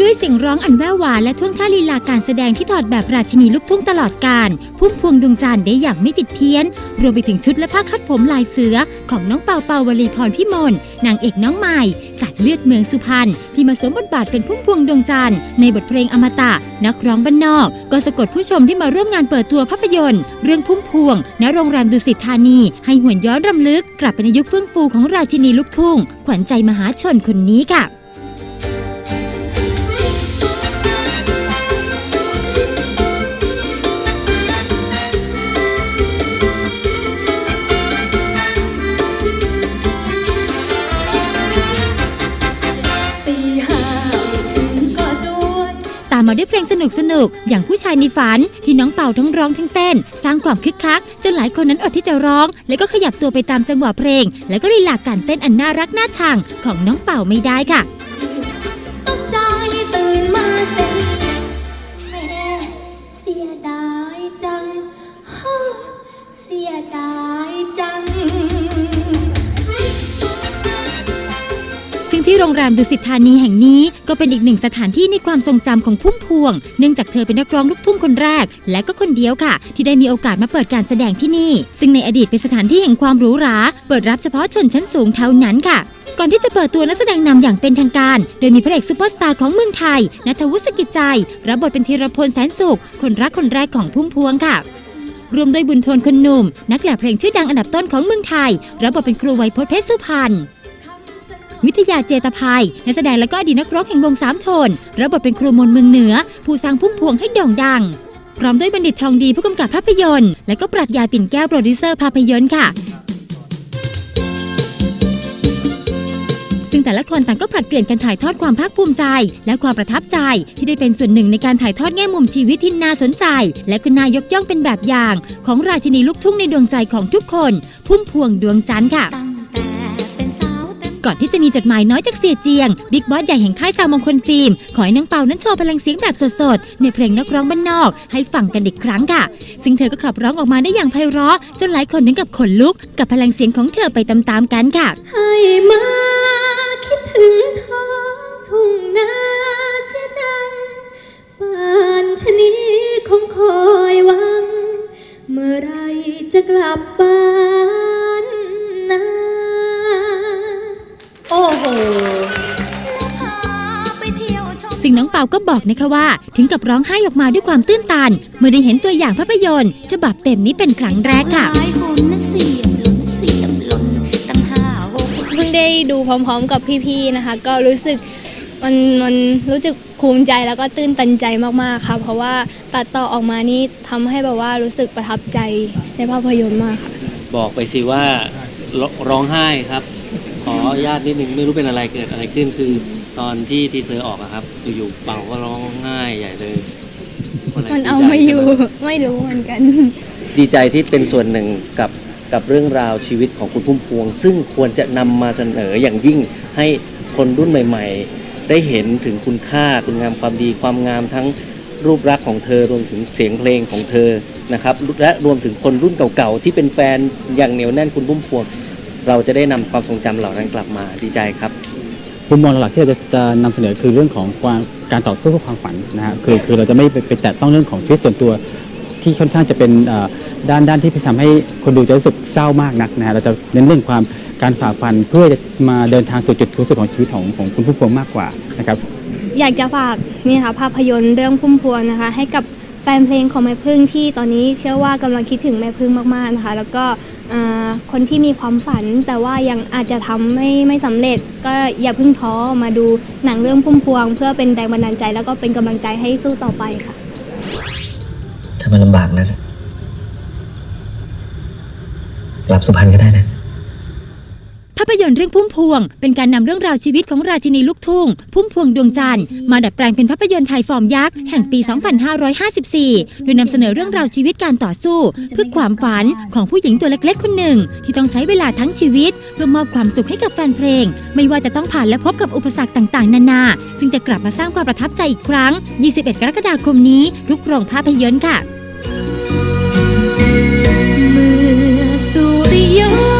ด้วยเสียงร้องอันแว่วหวานและท่วงท่าลีลาการแสดงที่ถอดแบบราชินีลูกทุ่งตลอดกาลพุ่มพวงดวงจันทร์ได้อย่างไม่ผิดเพี้ยน รวมไปถึงชุดและผ้าคัดผมลายเสือ ของน้องเปาเปาวลีพรพิมลนางเอกน้องใหม่สัตว์เลือดเมืองสุพรรณที่มาสวมบทบาทเป็นพุ่มพวงดวงจันทร์ในบทเพลงอมตะ นักร้องบ้านนอก ก็สะกดผู้ชมที่มาร่วมงานเปิดตัวภาพยนตร์ เรื่องพุ่มพวงณโรงแรมดุสิตธานี ให้หวนย้อนรำลึก กลับไปในยุคเฟื่องฟูของราชินีลูกทุ่งขวัญใจมหาชนคนนี้ค่ะามมาด้วยเพลงสนุกสนุกอย่างผู้ชายในฝันที่น้องเป่าทั้งร้องทั้งเต้น สร้างความคึกคัก จนหลายคนนั้นอดที่จะร้อง แล้วก็ขยับตัวไปตามจังหวะเพลง แล้วก็ลีลาการเต้นอันน่ารักน่าชังของน้องเป่าไม่ได้ค่ะตกใจตื่นมาเห็นแม่เสียดายจังเสียดายจัง ที่โรงแรมดุสิตธานีแห่งนี้ก็เป็นอีกหนึ่งสถานที่ในความทรงจำของพุ่มพวง เนื่องจากเธอเป็นนักร้องลูกทุ่งคนแรก และก็คนเดียวค่ะ ที่ได้มีโอกาสมาเปิดการแสดงที่นี่ ซึ่งในอดีตเป็นสถานที่แห่งความหรูหราเปิดรับเฉพาะชนชั้นสูงเท่านั้นค่ะ ก่อนที่จะเปิดตัวนักแสดงนำอย่างเป็นทางการ โดยมีพระเอกซูเปอร์สตาร์ของเมืองไทยนัทวุฒิสกิจใจรับบทเป็นธีรพลแสนสุข คนรักคนแรกของพุ่มพวงค่ะรวมโดยบุญทนคนหนุ่ม นักแหล่เพลงชื่อดังอันดับต้นของเมืองไทยรับบทเป็นครูไวยพจน์เพชรสุพรรณ วิทยาเจตภัยนักแสดงและก็อดีตนักร้องแห่งวงสามโทนรับบทเป็นครูมนเมืองเหนือ ผู้สร้างพุ่มพวงให้โด่งดัง พร้อมด้วยบัณฑิตทองดีผู้กำกับภาพยนตร์และก็ปรัชญาปิ่นแก้วโปรดิวเซอร์ภาพยนตร์ค่ะซึ่งแต่ละคนต่างก็ผลัดเปลี่ยนกันถ่ายทอดความภาคภูมิใจ และความประทับใจ ที่ได้เป็นส่วนหนึ่งในการถ่ายทอดแง่มุมชีวิตที่น่าสนใจ และก็น่ายกย่องเป็นแบบอย่าง ของราชินีลูกทุ่งในดวงใจของทุกคน พุ่มพวงดวงจันทร์ค่ะ ก่อนที่จะมีจดหมายน้อยจากเสียเจียง บิ๊กบอสใหญ่แห่งค่ายสาวมงคลฟิล์ม ขอให้นางเปานั้นโชว์พลังเสียงแบบสดๆ ในเพลงนักร้องบ้านนอก ให้ฟังกันอีกครั้งค่ะ ซึ่งเธอก็ขับร้องออกมาได้อย่างไพเราะ จนหลายคนถึงกับขนลุก กับพลังเสียงของเธอไปตามๆกันค่ะ ให้มา น้องเปาก็บอกนะคะว่า ถึงกับร้องไห้ออกมาด้วยความตื้นตันเมื่อได้เห็นตัวอย่างภาพยนตร์ฉบับเต็มนี้เป็นครั้งแรกค่ะหลายคนนะเสียมหล่นเสียมหล่นตั้งห้าหกเพิ่งได้ดูพร้อมๆกับพี่ๆนะคะ ก็รู้สึกมันมันรู้สึกภูมิใจแล้วก็ตื้นตันใจมากๆค่ะเพราะว่าตัดต่อออกมานี่ทำให้แบบว่ารู้สึกประทับใจในภาพยนตร์มากค่ะ บอกไปสิว่าร้อร้องไห้ครับ ขออนุญาตนิดนึงไม่รู้เป็นอะไรเกิดอะไรขึ้นคือ ตอนที่ทีเซอร์ออกอะครับอยู่ๆเป่าก็ร้องไห้ใหญ่เลยะไรมันเอามาอยู่ไม่รู้เหมือนกัน ดีใจที่เป็นส่วนหนึ่งกับกับเรื่องราวชีวิตของคุณพุ่มพวง ซึ่งควรจะนำมาเสนออย่างยิ่งให้คนรุ่นใหม่ ๆ ได้เห็นถึงคุณค่าคุณงามความดีความงามทั้งรูปลักษณ์ของเธอรวมถึงเสียงเพลงของเธอนะครับและรวมถึงคนรุ่นเก่าๆที่เป็นแฟนอย่างเหนียวแน่นคุณพุ่มพวง เราจะได้นำความทรงจำเหล่านั้นกลับมาดีใจครับ มุมมองหลักที่เราจะจะนำเสนอคือเรื่องของความการต่อสู้เพื่อความฝันนะฮะคือคือเราจะไม่ไปไปแตะต้องเรื่องของชีวิตส่วนตัวที่ค่อนข้างจะเป็นเอ่อด้านด้านที่ทำให้คนดูจะรู้สึกเศร้ามากนักนะฮะเราจะเน้นเรื่องความการฝ่าฟันเพื่อจะมาเดินทางสู่จุดสูงสุดของชีวิตของของคุณผู้พวงมากกว่านะครับ อยากจะฝากนี่ค่ะภาพยนตร์เรื่องพุ่มพวงนะคะ ให้กับแฟนเพลงของแม่พึ่งที่ตอนนี้เชื่อว่ากำลังคิดถึงแม่พึ่งมากๆนะคะ แล้วก็ คนที่มีความฝันแต่ว่ายังอาจจะทำไม่ไม่สำเร็จ ก็อย่าเพิ่งท้อมาดูหนังเรื่องพุ่มพวง เพื่อเป็นแรงบันดาลใจ แล้วก็เป็นกำลังใจให้สู้ต่อไปค่ะถ้ามันลำบากนะกลับสุพรรณก็ได้นะ ภาพยนตร์เรื่องพุ่มพวง เป็นการนำเรื่องราวชีวิตของราชินีลูกทุ่ง พุ่มพวงดวงจันทร์มาดัดแปลงเป็นภาพยนตร์ไทยฟอร์มยักษ์แห่งปี 2554 โดยนำเสนอเรื่องราวชีวิตการต่อสู้ เพื่อความฝันของผู้หญิงตัวเล็กๆคนหนึ่ง ที่ต้องใช้เวลาทั้งชีวิต เพื่อมอบความสุขให้กับแฟนเพลง ไม่ว่าจะต้องผ่านและพบกับอุปสรรคต่างๆ นานา ซึ่งจะกลับมาสร้างความประทับใจอีกครั้ง 21 กรกฎาคมนี้ทุกโรงภาพยนตร์ค่ะ เมื่อสุริยน